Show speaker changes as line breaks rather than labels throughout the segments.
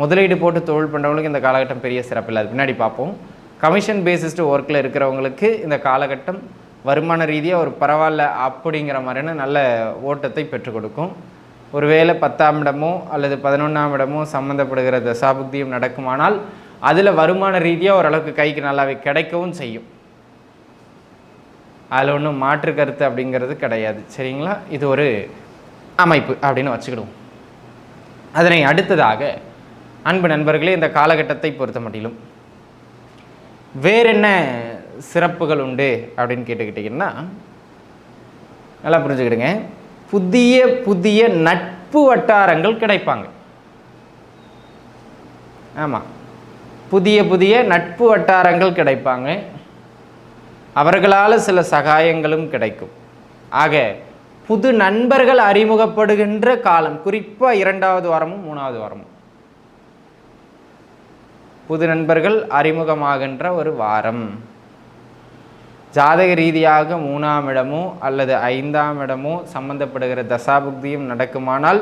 முதலீடு போட்டு தொழில் பண்ணுறவங்களுக்கு இந்த காலகட்டம் பெரிய சிறப்பில்லை அது பின்னாடி பார்ப்போம். கமிஷன் பேசிஸ்டு ஒர்க்கில் இருக்கிறவங்களுக்கு இந்த காலகட்டம் வருமான ரீதியாக ஒரு பரவாயில்ல அப்படிங்கிற மாதிரியான நல்ல ஓட்டத்தை பெற்றுக் கொடுக்கும். ஒருவேளை பத்தாம் இடமோ அல்லது பதினொன்றாம் இடமோ சம்மந்தப்படுகிற தசாபுக்தியும் நடக்குமானால் அதில் வருமான ரீதியாக ஓரளவுக்கு கைக்கு நல்லாவே கிடைக்கவும் செய்யும். அதில் ஒன்றும் மாற்று கருத்து அப்படிங்கிறது கிடையாது. சரிங்களா? இது ஒரு அமைப்பு அப்படின்னு வச்சுக்கிடுவோம். அதனை அடுத்ததாக அன்பு நண்பர்களே இந்த காலகட்டத்தை பொறுத்த மட்டிலும் வேறென்ன சிறப்புகள் உண்டு அப்படின்னு கேட்டுக்கிட்டிங்கன்னா நல்லா புரிஞ்சுக்கிடுங்க. புதிய புதிய நட்பு வட்டாரங்கள் கிடைப்பாங்க. ஆமாம் புதிய புதிய நட்பு வட்டாரங்கள் கிடைப்பாங்க. அவர்களால் சில சகாயங்களும் கிடைக்கும். ஆக புது நண்பர்கள் அறிமுகப்படுகின்ற காலம் குறிப்பாக இரண்டாவது வாரமும் மூணாவது வாரமும் புது நண்பர்கள் அறிமுகமாகின்ற ஒரு வாரம். ஜாதக ரீதியாக மூணாம் இடமோ அல்லது ஐந்தாம் இடமோ சம்பந்தப்படுகிற தசாபுக்தியும் நடக்குமானால்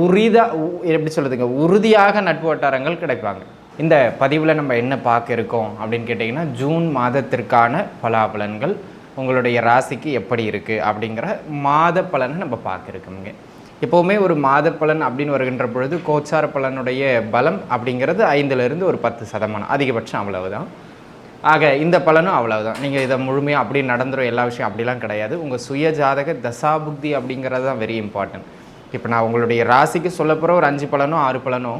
உரித உ- எப்படி சொல்கிறதுங்க உறுதியாக நட்பு வட்டாரங்கள் கிடைப்பாங்க. இந்த பதிவில் நம்ம என்ன பார்க்க இருக்கோம் அப்படின்னு கேட்டிங்கன்னா ஜூன் மாதத்திற்கான பலாபலன்கள் உங்களுடைய ராசிக்கு எப்படி இருக்குது அப்படிங்கிற மாத பலனை நம்ம பார்க்க இருக்கோங்க எப்போவுமே ஒரு மாத பலன் அப்படின்னு வருகின்ற பொழுது கோச்சார பலனுடைய பலம் அப்படிங்கிறது ஐந்துலேருந்து ஒரு பத்து சதமானம். அதிகபட்சம் அவ்வளவுதான். ஆக இந்த பலனும் அவ்வளவுதான். நீங்கள் இதை முழுமையாக அப்படி நடந்துடும் எல்லா விஷயம் அப்படிலாம் கிடையாது. உங்கள் சுய ஜாதக தசாபுக்தி அப்படிங்கிறது தான் வெரி இம்பார்ட்டன்ட் இப்போ நான் உங்களுடைய ராசிக்கு சொல்ல போகிற ஒரு அஞ்சு பலனோ ஆறு பலனோ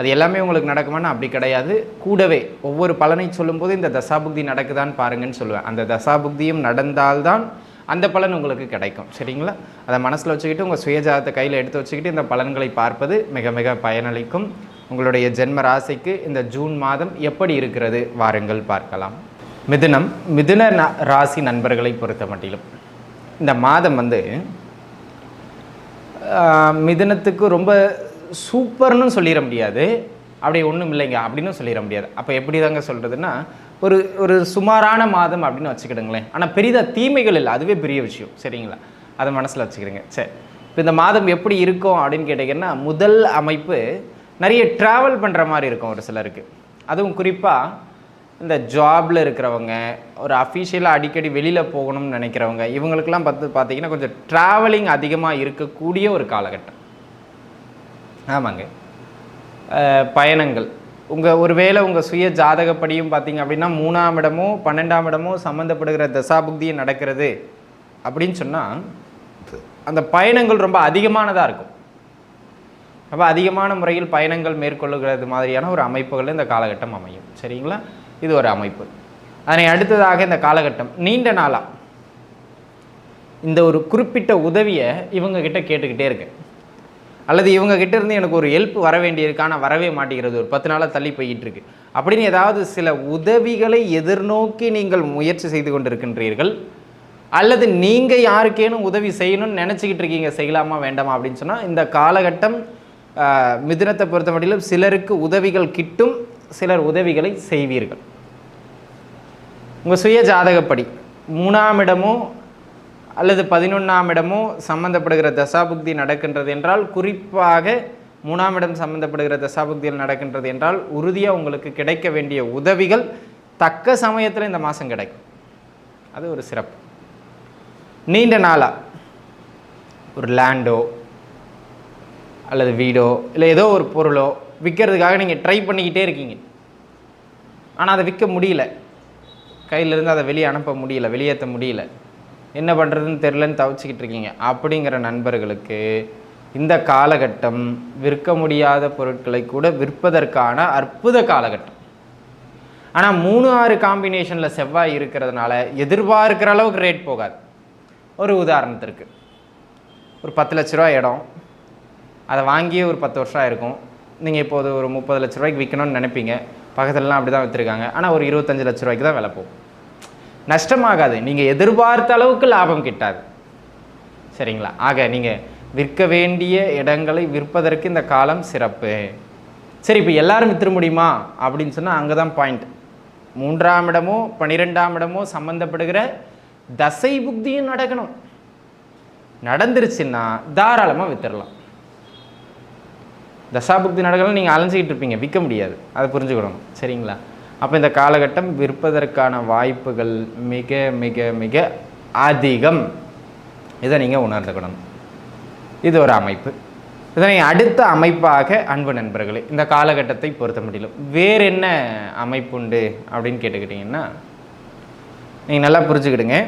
அது எல்லாமே உங்களுக்கு நடக்குமான்னு அப்படி கிடையாது. கூடவே ஒவ்வொரு பலனை சொல்லும்போது இந்த தசாபுக்தி நடக்குதான்னு பாருங்கன்னு சொல்லுவேன். அந்த தசாபுக்தியும் நடந்தால்தான் அந்த பலன் உங்களுக்கு கிடைக்கும். சரிங்களா? அதை மனசில் வச்சுக்கிட்டு உங்கள் சுயஜாதத்தை கையில் எடுத்து வச்சுக்கிட்டு இந்த பலன்களை பார்ப்பது மிக மிக பயனளிக்கும். உங்களுடைய ஜென்ம ராசிக்கு இந்த ஜூன் மாதம் எப்படி இருக்கிறது வாருங்கள் பார்க்கலாம். மிதுனம் மிதுன ராசி நண்பர்களை பொறுத்த மட்டிலும் இந்த மாதம் வந்து மிதுனத்துக்கு ரொம்ப சூப்பர்னு சொல்லிட முடியாது. அப்படி ஒன்றும் இல்லைங்க அப்படின்னு சொல்லிட முடியாது. அப்போ எப்படி தாங்க சொல்கிறதுன்னா ஒரு ஒரு சுமாரான மாதம் அப்படின்னு வச்சுக்கிடுங்களேன். ஆனால் பெரிதாக தீமைகள் இல்லை. அதுவே பெரிய விஷயம். சரிங்களா? அதை மனசில் வச்சுக்கிடுங்க. சரி. இப்போ இந்த மாதம் எப்படி இருக்கும் அப்படின்னு கேட்டிங்கன்னா முதல் அமைப்பு நிறைய ட்ராவல் பண்ணுற மாதிரி இருக்கும் ஒரு சிலருக்கு. அதுவும் குறிப்பாக இந்த ஜாபில் இருக்கிறவங்க ஒரு அஃபிஷியலாக அடிக்கடி வெளியில் போகணும்னு நினைக்கிறவங்க இவங்களுக்கெல்லாம் பார்த்து பார்த்தீங்கன்னா கொஞ்சம் ட்ராவலிங் அதிகமாக இருக்கக்கூடிய ஒரு காலகட்டம். ஆமாங்க. பயணங்கள். உங்கள் ஒருவேளை உங்கள் சுய ஜாதகப்படியும் பார்த்தீங்க அப்படின்னா மூணாம் இடமோ பன்னெண்டாம் இடமோ சம்மந்தப்படுகிற தசாபுக்தியும் நடக்கிறது அப்படின்னு சொன்னால் அந்த பயணங்கள் ரொம்ப அதிகமானதாக இருக்கும். ரொம்ப அதிகமான முறையில் பயணங்கள் மேற்கொள்ளுகிறது மாதிரியான ஒரு அமைப்புகள் இந்த காலகட்டம் அமையும். சரிங்களா? இது ஒரு அமைப்பு. அதனை அடுத்ததாக இந்த காலகட்டம் நீண்ட நாளாக இந்த ஒரு குறிப்பிட்ட உதவியை இவங்க கிட்ட கேட்டுக்கிட்டே இருக்கேன். அல்லது இவங்க கிட்ட இருந்து எனக்கு ஒரு ஹெல்ப் வர வேண்டியிருக்கான வரவே மாட்டேங்கிறது ஒரு பத்து நாளாக தள்ளி போயிட்டு இருக்கு. அப்படின்னு ஏதாவது சில உதவிகளை எதிர்நோக்கி நீங்கள் முயற்சி செய்து கொண்டிருக்கின்றீர்கள்? அல்லது நீங்கள் யாருக்கேனும் உதவி செய்யணும்னு நினச்சிக்கிட்டு இருக்கீங்க செய்யலாமா வேண்டாமா அப்படின்னு சொன்னால் இந்த காலகட்டம் மிதுனத்தை பொறுத்த மட்டிலும் சிலருக்கு உதவிகள் கிட்டும் சிலர் உதவிகளை செய்வீர்கள். உங்கள் சுய ஜாதகப்படி மூணாம் இடமோ அல்லது பதினொன்றாம் இடமோ சம்பந்தப்படுகிற தசாபுக்தி நடக்கின்றது என்றால் குறிப்பாக மூணாம் இடம் சம்பந்தப்படுகிற தசாபுக்தியில் நடக்கின்றது என்றால் உறுதியாக உங்களுக்கு கிடைக்க வேண்டிய உதவிகள் தக்க சமயத்தில் இந்த மாதம் கிடைக்கும். அது ஒரு சிறப்பு. நீண்ட நாளாக ஒரு லேண்டோ அல்லது வீடோ இல்லை ஏதோ ஒரு பொருளோ விற்கிறதுக்காக நீங்கள் ட்ரை பண்ணிக்கிட்டே இருக்கீங்க. ஆனால் அதை விற்க முடியல. கையிலிருந்து அதை வெளியே அனுப்ப முடியல வெளியேற்ற முடியல. என்ன பண்ணுறதுன்னு தெரிலன்னு தவிச்சிக்கிட்டு இருக்கீங்க. அப்படிங்கிற நண்பர்களுக்கு இந்த காலகட்டம் விற்க முடியாத பொருட்களை கூட விற்பதற்கான அற்புத காலகட்டம். ஆனால் மூணு ஆறு காம்பினேஷனில் செவ்வாய் இருக்கிறதுனால எதிர்பார்க்கிற அளவுக்கு ரேட் போகாது. ஒரு உதாரணத்திற்கு. ஒரு பத்து லட்ச ரூபா இடம். அதை வாங்கியே ஒரு பத்து வருஷம் ஆயிருக்கும். நீங்கள் இப்போது ஒரு முப்பது லட்ச ரூபாய்க்கு விற்கணும்னு நினைப்பீங்க. பக்கத்துலலாம் அப்படி தான் விற்றுருக்காங்க ஆனால் ஒரு இருபத்தஞ்சு லட்ச ரூபாய்க்கு தான் விலை போகும். நஷ்டமாகாது. நீங்கள் எதிர்பார்த்த அளவுக்கு லாபம் கிட்டாது. சரிங்களா? ஆக நீங்கள் விற்க வேண்டிய இடங்களை விற்பதற்கு இந்த காலம் சிறப்பு. சரி இப்போ எல்லாரும் விற்று முடியுமா? அப்படின்னு சொன்னால் அங்கே தான் பாயிண்ட் மூன்றாம் இடமோ பன்னிரெண்டாம் இடமோ சம்மந்தப்படுகிற தசை புக்தியும் நடக்கணும். நடந்துருச்சுன்னா தாராளமாக வித்துடலாம். தசாபுக்தி நடக்கலாம் நீங்கள் அலைஞ்சிக்கிட்டு இருப்பீங்க. விற்க முடியாது. அதை புரிஞ்சுக்கணும். சரிங்களா? அப்போ இந்த காலகட்டம் விற்பதற்கான வாய்ப்புகள் மிக மிக மிக அதிகம். இதை நீங்கள் உணர்ந்துக்கணும். இது ஒரு அமைப்பு. இதனை அடுத்த அமைப்பாக அன்பு நண்பர்களே இந்த காலகட்டத்தை பொருத்த முடியல வேறு என்ன அமைப்பு உண்டு அப்படின்னு கேட்டுக்கிட்டிங்கன்னா நீங்கள் நல்லா புரிஞ்சுக்கிடுங்க.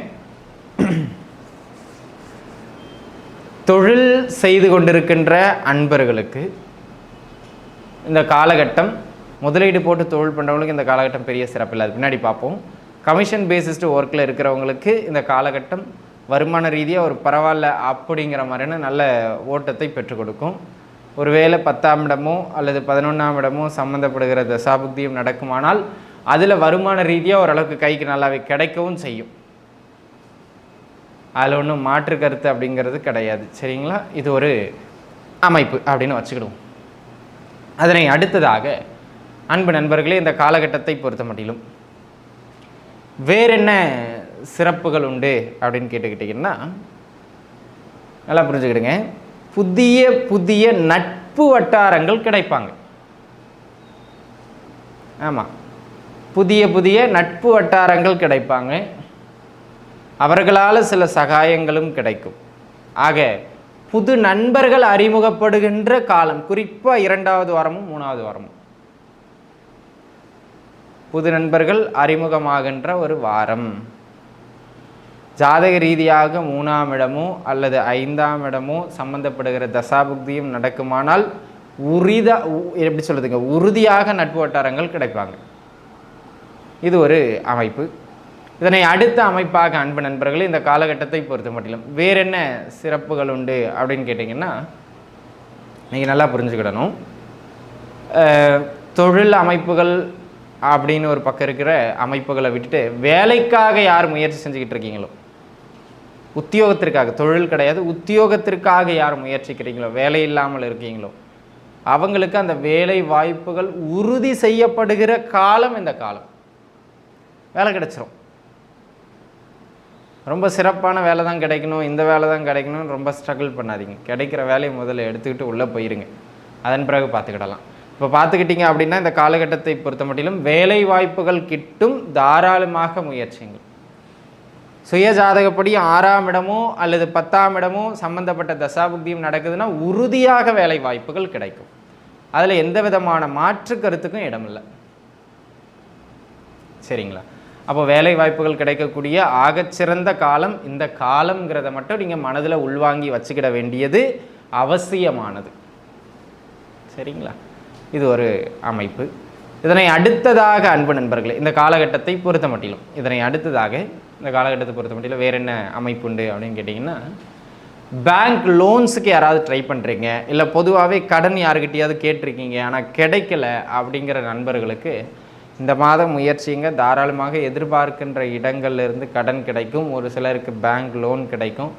தொழில் செய்து கொண்டிருக்கின்ற அன்பர்களுக்கு இந்த காலகட்டம் முதலீடு போட்டு தொழில் பண்ணுறவங்களுக்கு இந்த காலகட்டம் பெரிய சிறப்பில்லை அது பின்னாடி பார்ப்போம். கமிஷன் பேசிஸ்டு ஒர்க்கில் இருக்கிறவங்களுக்கு இந்த காலகட்டம் வருமான ரீதியாக ஒரு பரவாயில்ல அப்படிங்கிற மாதிரியான நல்ல ஓட்டத்தை பெற்றுக் கொடுக்கும். ஒருவேளை பத்தாம் இடமோ அல்லது பதினொன்றாம் இடமோ சம்மந்தப்படுகிற தசாபுக்தியும் நடக்குமானால் அதில் வருமான ரீதியாக ஓரளவுக்கு கைக்கு நல்லாவே கிடைக்கவும் செய்யும். அதில் ஒன்றும் மாற்று கருத்து அப்படிங்கிறது கிடையாது. சரிங்களா? இது ஒரு அமைப்பு அப்படின்னு வச்சுக்கிடுவோம். அதனை அடுத்ததாக அன்பு நண்பர்களே இந்த காலகட்டத்தை பொறுத்த மட்டிலும் வேறென்ன சிறப்புகள் உண்டு அப்படின்னு கேட்டுக்கிட்டிங்கன்னா நல்லா புரிஞ்சுக்கிடுங்க. புதிய புதிய நட்பு வட்டாரங்கள் கிடைப்பாங்க. ஆமாம் புதிய புதிய நட்பு வட்டாரங்கள் கிடைப்பாங்க. அவர்களால் சில சகாயங்களும் கிடைக்கும். ஆக புது நண்பர்கள் அறிமுகப்படுகின்ற காலம் குறிப்பாக இரண்டாவது வாரமும் மூணாவது வாரமும். புது நண்பர்கள் அறிமுகமாகின்ற ஒரு வாரம். ஜாதக ரீதியாக மூணாம் இடமோ அல்லது ஐந்தாம் இடமோ சம்பந்தப்படுகிற தசாபுக்தியும் நடக்குமானால் உரிதா உ- எப்படி சொல்லுதுங்க உறுதியாக நட்பு வட்டாரங்கள் கிடைப்பாங்க. இது ஒரு அமைப்பு. இதனை அடுத்த அமைப்பாக அன்பு நண்பர்களே இந்த காலகட்டத்தை பொறுத்த மட்டிலும் வேற என்ன சிறப்புகள் உண்டு அப்படின்னு கேட்டிங்கன்னா நீங்கள் நல்லா புரிஞ்சுக்கிடணும். தொழில் அமைப்புகள் அப்படின்னு ஒரு பக்கம் இருக்கிற அமைப்புகளை விட்டுட்டு வேலைக்காக யார் முயற்சி செஞ்சுக்கிட்டு இருக்கீங்களோ? உத்தியோகத்திற்காக தொழில் கிடையாது உத்தியோகத்திற்காக யார் முயற்சிக்கிறீங்களோ? வேலை இல்லாமல் இருக்கீங்களோ? அவங்களுக்கு அந்த வேலை வாய்ப்புகள் உறுதி செய்யப்படுகிற காலம் இந்த காலம். வேலை கிடைச்சிரும். ரொம்ப சிறப்பான வேலை தான் கிடைக்கணும் இந்த வேலை தான் கிடைக்கணும்னு ரொம்ப ஸ்ட்ரகிள் பண்ணாதீங்க. கிடைக்கிற வேலையை முதல்ல எடுத்துக்கிட்டு உள்ளே போயிருங்க. அதன் பிறகு பார்த்துக்கிடலாம். இப்போ பார்த்துக்கிட்டீங்க அப்படின்னா இந்த காலகட்டத்தை பொறுத்த மட்டிலும் வேலை வாய்ப்புகள் கிட்டும் தாராளமாக முயற்சிங்கள். சுய ஜாதகப்படி ஆறாம் இடமோ அல்லது பத்தாம் இடமோ சம்பந்தப்பட்ட தசாபுக்தியும் நடக்குதுன்னா உறுதியாக வேலை வாய்ப்புகள் கிடைக்கும். அதில் எந்த விதமான மாற்று கருத்துக்கும் இடமில்லை. சரிங்களா? அப்போ வேலை வாய்ப்புகள் கிடைக்கக்கூடிய ஆகச்சிறந்த காலம் இந்த காலம்ங்கிறத மட்டும் நீங்கள் மனதில் உள்வாங்கி வச்சுக்கிட வேண்டியது அவசியமானது. சரிங்களா? இது ஒரு அமைப்பு. இதனை அடுத்ததாக அன்பு நண்பர்களே இந்த காலகட்டத்தை பொறுத்த மட்டிலும் இதனை அடுத்ததாக இந்த காலகட்டத்தை பொறுத்த மட்டிலும் வேறு என்ன அமைப்பு உண்டு அப்படின்னு கேட்டிங்கன்னா பேங்க் லோன்ஸுக்கு யாராவது ட்ரை பண்ணுறீங்க இல்லை பொதுவாகவே கடன் யாருக்கிட்டையாவது கேட்டிருக்கீங்க ஆனால் கிடைக்கல அப்படிங்கிற நண்பர்களுக்கு இந்த மாதம் முயற்சிங்க தாராளமாக எதிர்பார்க்கின்ற இடங்கள்ல இருந்து கடன் கிடைக்கும் ஒரு சிலருக்கு பேங்க் லோன் கிடைக்கும்.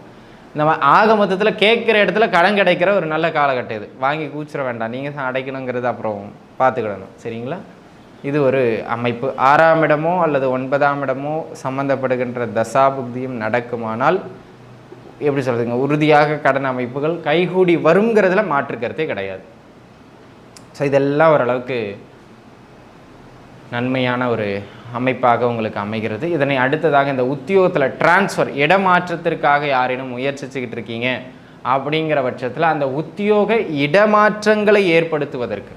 இந்த ஆக மொத்தத்தில் கேட்குற இடத்துல கடன் கிடைக்கிற ஒரு நல்ல காலகட்டம் இது. வாங்கி கூச்சிட வேண்டாம். நீங்கள் தான் அடைக்கணுங்கிறது அப்புறம் பார்த்துக்கிடணும் சரிங்களா? இது ஒரு அமைப்பு. ஆறாம் இடமோ அல்லது ஒன்பதாம் இடமோ சம்பந்தப்படுகின்ற தசாபுக்தியும் நடக்குமானால் எப்படி சொல்கிறதுங்க உறுதியாக கடன் அமைப்புகள் கைகூடி வருங்கிறதுல மாற்றுக்கிறதே கிடையாது. ஸோ இதெல்லாம் ஓரளவுக்கு நன்மையான ஒரு அமைப்பாக உங்களுக்கு அமைகிறது. இதனை அடுத்ததாக இந்த உத்தியோகத்தில் டிரான்ஸ்ஃபர் இடமாற்றத்திற்காக யாரேனும் முயற்சிச்சுக்கிட்டு இருக்கீங்க அப்படிங்கிற பட்சத்தில் அந்த உத்தியோக இடமாற்றங்களை ஏற்படுத்துவதற்கு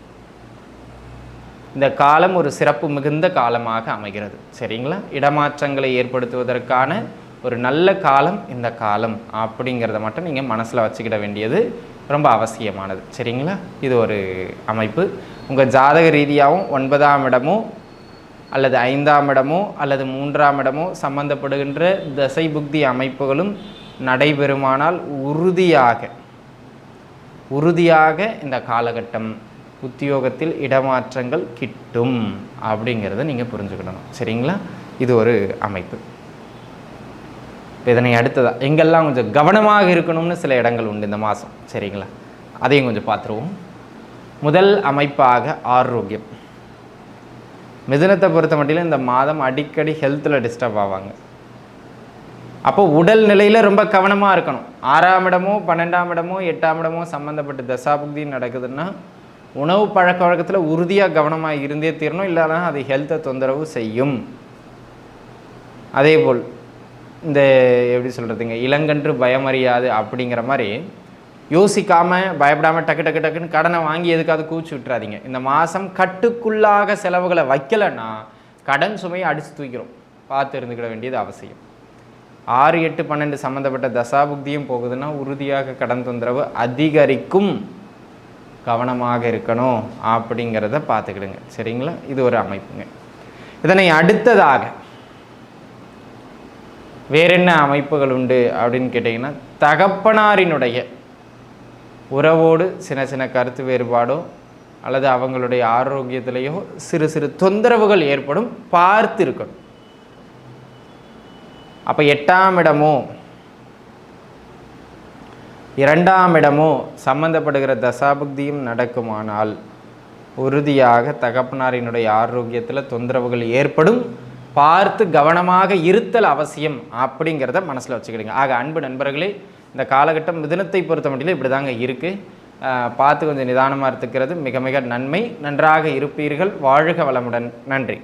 இந்த காலம் ஒரு சிறப்பு மிகுந்த காலமாக அமைகிறது. சரிங்களா? இடமாற்றங்களை ஏற்படுத்துவதற்கான ஒரு நல்ல காலம் இந்த காலம் அப்படிங்கிறத மட்டும் நீங்கள் மனசில் வச்சுக்கிட வேண்டியது ரொம்ப அவசியமானது. சரிங்களா? இது ஒரு அமைப்பு. உங்கள் ஜாதக ரீதியாகவும் ஒன்பதாம் இடமும் அல்லது ஐந்தாம் இடமோ அல்லது மூன்றாம் இடமோ சம்பந்தப்படுகின்ற தசை புக்தி அமைப்புகளும் நடைபெறுமானால் உறுதியாக உறுதியாக இந்த காலகட்டம் உத்தியோகத்தில் இடமாற்றங்கள் கிட்டும் அப்படிங்கிறத நீங்கள் புரிஞ்சுக்கிடணும். சரிங்களா? இது ஒரு அமைப்பு. இதனை அடுத்ததாக எங்கெல்லாம் கொஞ்சம் கவனமாக இருக்கணும்னு சில இடங்கள் உண்டு இந்த மாதம். சரிங்களா? அதையும் கொஞ்சம் பார்த்துருவோம். முதல் அமைப்பாக ஆரோக்கியம். மிதுனத்தை பொறுத்த மட்டிலும் இந்த மாதம் அடிக்கடி ஹெல்த்தில் டிஸ்டர்ப் ஆவாங்க. அப்போ உடல் நிலையில் ரொம்ப கவனமாக இருக்கணும். ஆறாம் இடமோ பன்னெண்டாம் இடமோ எட்டாம் இடமோ சம்மந்தப்பட்ட தசாபுக்தி நடக்குதுன்னா உணவு பழக்க வழக்கத்தில் உறுதியாக கவனமாக இருந்தே தீரணும். இல்லைனா அது ஹெல்த்தை தொந்தரவு செய்யும். அதே போல் இந்த எப்படி சொல்கிறதுங்க இளங்கன்று பயமறியாது அப்படிங்கிற மாதிரி யோசிக்காமல் பயப்படாமல் டக்கு டக்கு டக்குன்னு கடனை வாங்கி எதுக்காவது கூச்சி விட்டுறாதீங்க. இந்த மாதம் கட்டுக்குள்ளாக செலவுகளை வைக்கலைன்னா கடன் சுமையை அடித்து தூக்கிறோம் பார்த்து இருந்துக்கிட வேண்டியது அவசியம். ஆறு எட்டு பன்னெண்டு சம்மந்தப்பட்ட தசாபுக்தியும் போகுதுன்னா உறுதியாக கடன் தொந்தரவு அதிகரிக்கும். கவனமாக இருக்கணும் அப்படிங்கிறத பார்த்துக்கிடுங்க. சரிங்களா? இது ஒரு அமைப்புங்க. இதனை அடுத்ததாக வேறென்ன அமைப்புகள் உண்டு அப்படின்னு கேட்டிங்கன்னா தகப்பனாரினுடைய உறவோடு சின்ன சின்ன கருத்து வேறுபாடோ அல்லது அவங்களுடைய ஆரோக்கியத்திலேயோ சிறு சிறு தொந்தரவுகள் ஏற்படும் பார்த்து இருக்கணும் அப்போ எட்டாம் இடமோ இரண்டாம் இடமோ சம்பந்தப்படுகிற தசாபுக்தியும் நடக்குமானால் உறுதியாக தகப்பனாரினுடைய ஆரோக்கியத்தில் தொந்தரவுகள் ஏற்படும். பார்த்து கவனமாக இருத்தல் அவசியம் அப்படிங்கிறத மனசில் வச்சுக்கிடுங்க. ஆக அன்பு நண்பர்களே இந்த காலகட்டம் மிதனத்தை பொறுத்த மட்டும் இப்படி தாங்க இருக்குது பார்த்து கொஞ்சம் நிதானமாக இருக்கிறது மிக மிக நன்மை. நன்றாக இருப்பீர்கள். வாழ்க வளமுடன். நன்றி.